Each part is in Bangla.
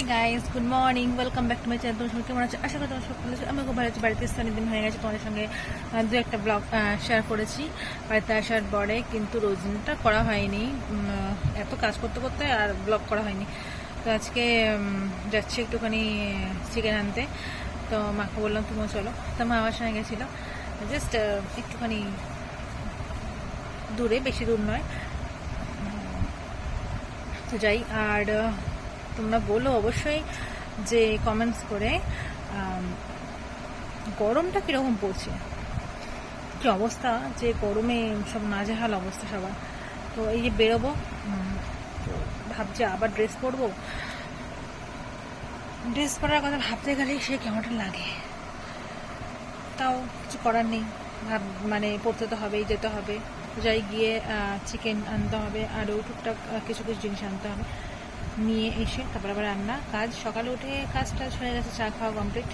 Hi guys good morning welcome back to my channel তোমার সঙ্গে কেমন আছে? আশা করি তোমার সব ভালো আমি খুব ভালো আছি। বাড়িতে এসে দিন হয়ে গেছে। তোমাদের সঙ্গে দু একটা ব্লগ শেয়ার করেছি। বাড়িতে আসার পরে কিন্তু রোজ দিনটা করা হয়নি। এত কাজ করতে করতে আর ব্লগ করা হয়নি। তো আজকে যাচ্ছি একটুখানি চিকেন আনতে। তো মাকে বললাম, তুমিও চলো। তো মা আমার সঙ্গে গেছিল। জাস্ট একটুখানি দূরে, বেশি দূর নয়। তো যাই, আর তোমরা বলো অবশ্যই যে কমেন্টস করে গরমটা কীরকম পড়ছে? কি অবস্থা? যে গরমে সব নাজেহাল অবস্থা সবার। তো এই যে বেরোবো তো ভাবছি আবার ড্রেস পরবো। ড্রেস পরার কথা ভাবতে গেলেই সে কেমনটা লাগে। তাও কিছু করার নেই। ভাব মানে পড়তে তো হবেই, যেতে হবে। যাই গিয়ে চিকেন আনতে হবে আরও টুকটাক কিছু কিছু জিনিস আনতে হবে। নিয়ে এসে তারপর আবার রান্না, কাজ। সকালে উঠে কাজ টাজ হয়ে গেছে, চা খাওয়া কমপ্লিট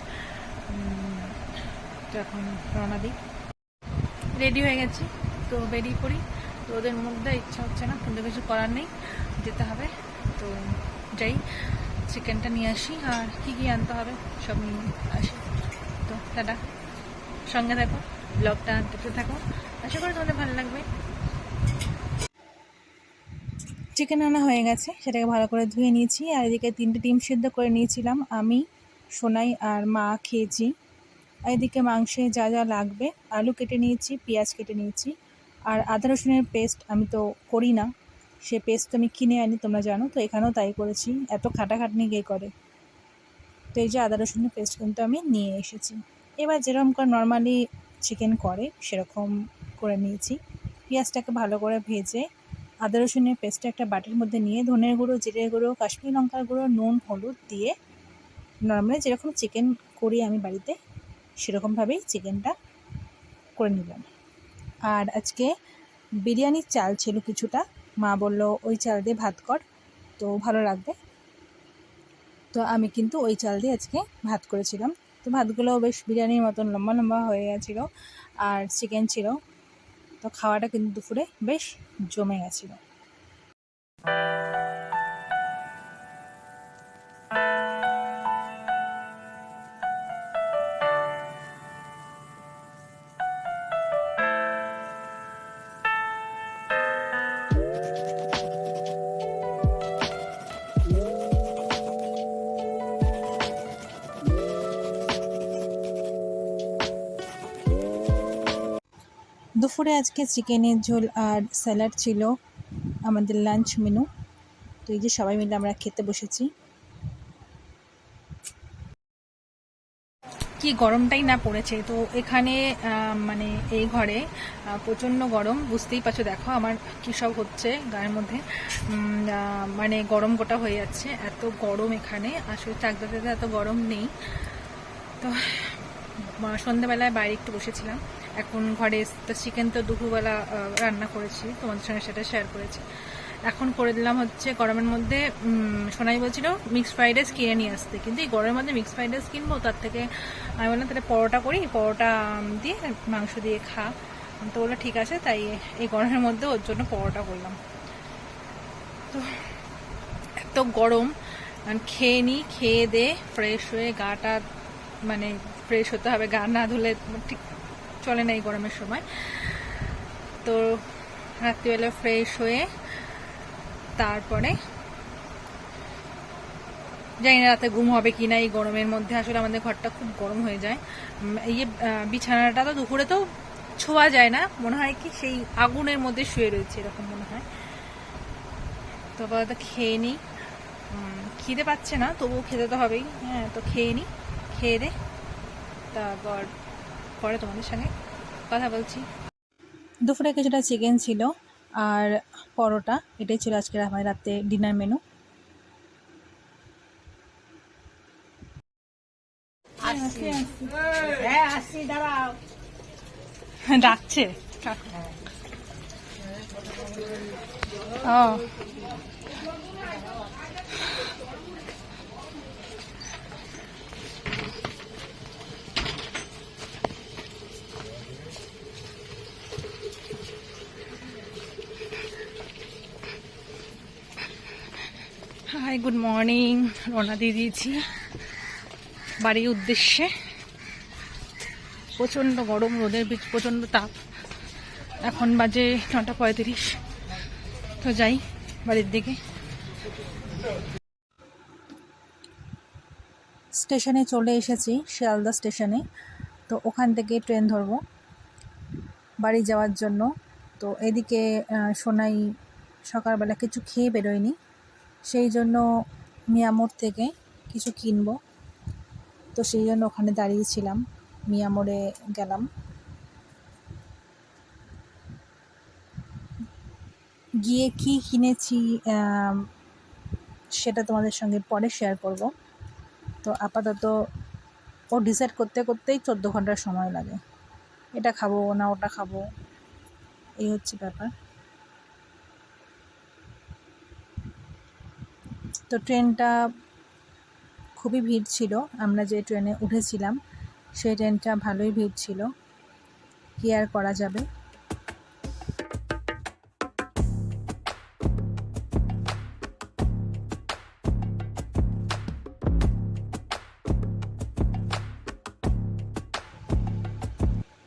তো এখন রওনা দিই। রেডি হয়ে গেছি, তো বেরিয়ে পড়ি। তো ওদের মধ্যে ইচ্ছা হচ্ছে না, কিন্তু কিছু করার নেই, যেতে হবে। তো যাই চিকেনটা নিয়ে আসি। আর কী কী আনতে হবে, সব নিয়ে আসি। তো টাটা। সঙ্গে থাকো, ব্লগটা দেখতে থাকো। আশা করি তোমাদের ভালো লাগবে। চিকেন আনা হয়ে গেছে, সেটাকে ভালো করে ধুয়ে নিয়েছি। আর এদিকে তিনটে ডিম সিদ্ধ করে নিয়েছিলাম, আমি, সোনাই আর মা খেয়েছি। এদিকে মাংসে যা যা লাগবে, আলু কেটে নিয়েছি, পেঁয়াজ কেটে নিয়েছি। আর আদা রসুনের পেস্ট আমি তো করি না, সে পেস্ট তো আমি কিনে আনি, তোমরা জানো, তো এখানেও তাই করেছি, এত খাটাখাটনি কে করে। তো এই যে আদা রসুনের পেস্ট কিন্তু আমি নিয়ে এসেছি। এবার যেরকম করে নর্মালি চিকেন করে, সেরকম করে নিয়েছি। পেঁয়াজটাকে ভালো করে ভেজে আদা রসুনের পেস্টটা একটা বাটির মধ্যে নিয়ে ধনের গুঁড়ো, জিরে গুঁড়ো, কাশ্মীরি লঙ্কার গুঁড়ো, নুন, হলুদ দিয়ে নর্মালি যেরকম চিকেন করি আমি বাড়িতে, সেরকমভাবেই চিকেনটা করে নিলাম। আর আজকে বিরিয়ানির চাল ছিল কিছুটা, মা বলল, ওই চাল দিয়ে ভাত কর, তো ভালো লাগবে। তো আমি কিন্তু ওই চাল দিয়ে আজকে ভাত করেছিলাম। তো ভাতগুলো বেশ বিরিয়ানির মতন লম্বা লম্বা হয়ে গেছিল, আর চিকেন ছিল। তো খাওয়াটা কিন্তু দুপুরে বেশ জমে গেছিল। দুপুরে আজকে চিকেনের ঝোল আর স্যালাড ছিল আমাদের লাঞ্চ মেনু। তো এই যে সবাই মিলে আমরা খেতে বসেছি। কি গরমটাই না পড়েছে। তো এখানে মানে এই ঘরে প্রচণ্ড গরম। বুঝতেই পারছ, দেখো আমার কী সব হচ্ছে গায়ের মধ্যে। মানে গরম গোটা হয়ে যাচ্ছে, এত গরম এখানে। আসলে চাকদাতে এত গরম নেই। তো সন্ধ্যেবেলায় বাইরে একটু বসেছিলাম। এখন ঘরে তো চিকেন তো দুপুরবেলা রান্না করেছি, তোমাদের সঙ্গে সেটা শেয়ার করেছি। এখন করে দিলাম হচ্ছে গরমের মধ্যে সোনাই বলছিল মিক্সড ফ্রাইড রাইস কিনে নিয়ে আসতে। কিন্তু এই গরমের মধ্যে মিক্সড ফ্রাইড রাইস কিনবো, তার থেকে আমি বললাম তাহলে পরোটা করি, পরোটা দিয়ে মাংস দিয়ে খা। তো বলল ঠিক আছে, তাই এই গরমের মধ্যে ওর জন্য পরোটা করলাম। তো, এত গরম খেয়ে নিই, খেয়ে দে ফ্রেশ হয়ে গাটা মানে ফ্রেশ হতে হবে, গা না ধুলে ঠিক চলে না এই গরমের সময়। তো রাত্রিবেলা ফ্রেশ হয়ে তারপরে জানি না রাতে ঘুম হবে কি না এই গরমের মধ্যে। আসলে আমাদের ঘরটা খুব গরম হয়ে যায়। এই বিছানাটা তো দুপুরে তো ছোঁয়া যায় না। মনে হয় কি সেই আগুনের মধ্যে শুয়ে রয়েছে, এরকম মনে হয়। তো আপাতত খেয়ে নিই খিদে পাচ্ছে না, তবুও খেতে তো হবেই। হ্যাঁ তো খেয়ে নিই খেয়ে দে। তারপর পরে তোমাদের সঙ্গে কথা বলছি। দুপুরে কিছুটা চিকেন ছিল আর পরোটা এটাই ছিল আজকের আমার রাতে ডিনার মেনু ডাকছে ও। হাই গুড মর্নিং রওনা দিয়ে দিয়েছি বাড়ির উদ্দেশ্যে প্রচণ্ড গরম, রোদের বীজ, প্রচণ্ড তাপ। এখন বাজে নটা পঁয়ত্রিশ। তো যাই বাড়ির দিকে। স্টেশনে চলে এসেছি, শিয়ালদা স্টেশনে। তো ওখান থেকে ট্রেন ধরবো। বাড়ি যাওয়ার জন্য। তো এদিকে সোনাই সকালবেলা কিছু খেয়ে বেরোয়নি। সেই জন্য মিয়ামোড় থেকে কিছু কিনবো। তো সেই জন্য ওখানে দাঁড়িয়েছিলাম মিয়ামোড়ে গেলাম। গিয়ে কি কিনেছি সেটা তোমাদের সঙ্গে পরে শেয়ার করব। তো আপাতত ও ডিসাইড করতে করতেই চোদ্দ ঘণ্টার সময় লাগে। এটা খাব না, ওটা খাব, এই হচ্ছে ব্যাপার। তো ট্রেনটা খুবই ভিড় ছিল। আমরা যে ট্রেনে উঠেছিলাম, সেই ট্রেনটা ভালোই ভিড় ছিল। কি আর করা যাবে?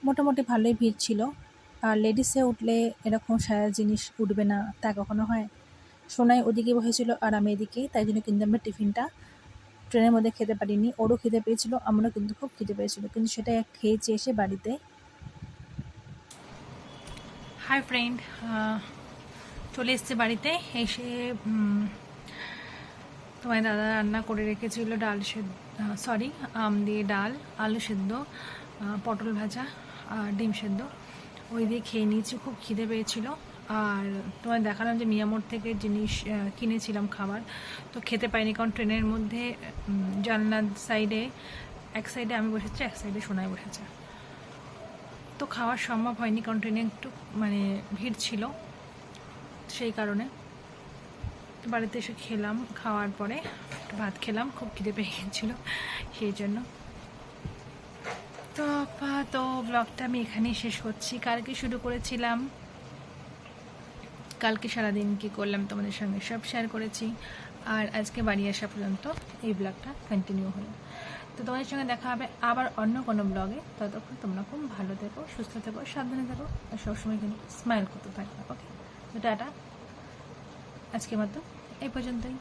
মোটামুটি ভালোই ভিড় ছিল। আর লেডিসে উঠলে এরকম সারা জিনিস উঠবে না, তা কখনো হয়? সোনাই ওদিকে বসেছিল আর আমি এদিকে, তাই জন্য কিন্তু আমরা টিফিনটা ট্রেনের মধ্যে খেতে পারিনি। ওরও খেতে পেয়েছিল, আমারও কিন্তু খুব খেতে পেয়েছিল, কিন্তু সেটা খেয়েছি এসে বাড়িতে। হাই ফ্রেন্ড চলে এসছে বাড়িতে। এসে তোমার দাদা রান্না করে রেখেছিল ডাল সেদ্ধ সরি আম দিয়ে ডাল, আলু সেদ্ধ পটল ভাজা আর ডিম সেদ্ধ। ওই দিয়ে খেয়ে নিয়েছি, খুব খিদে পেয়েছিল। আর তোমায় দেখালাম যে মিয়ামোড় থেকে জিনিস কিনেছিলাম খাবার। তো খেতে পাইনি কারণ ট্রেনের মধ্যে জানলার সাইডে এক সাইডে আমি বসেছি, এক সাইডে সোনায় বসেছে। তো খাওয়া সম্ভব হয়নি কারণ ট্রেনে একটু মানে ভিড় ছিল সেই কারণে। বাড়িতে এসে খেলাম, খাওয়ার পরে ভাত খেলাম, খুব খিদে পেয়ে গেছিল সেই জন্য। তো তো ব্লগটা আমি এখানেই শেষ করছি। কালকে শুরু করেছিলাম কালকে সারাদিন কী করলাম তোমাদের সঙ্গে সব শেয়ার করেছি। আর আজকে বাড়ি আসা পর্যন্ত এই ব্লগটা কন্টিনিউ হলো। তো তোমাদের সঙ্গে দেখা হবে আবার অন্য কোনো ব্লগে ততক্ষণ তোমরা খুব ভালো থেকো, সুস্থ থেকো, সাবধানে থেকো, আর সবসময় কিন্তু স্মাইল করতে থাকবে ওকে তো টাটা। আজকের মতো এই পর্যন্তই।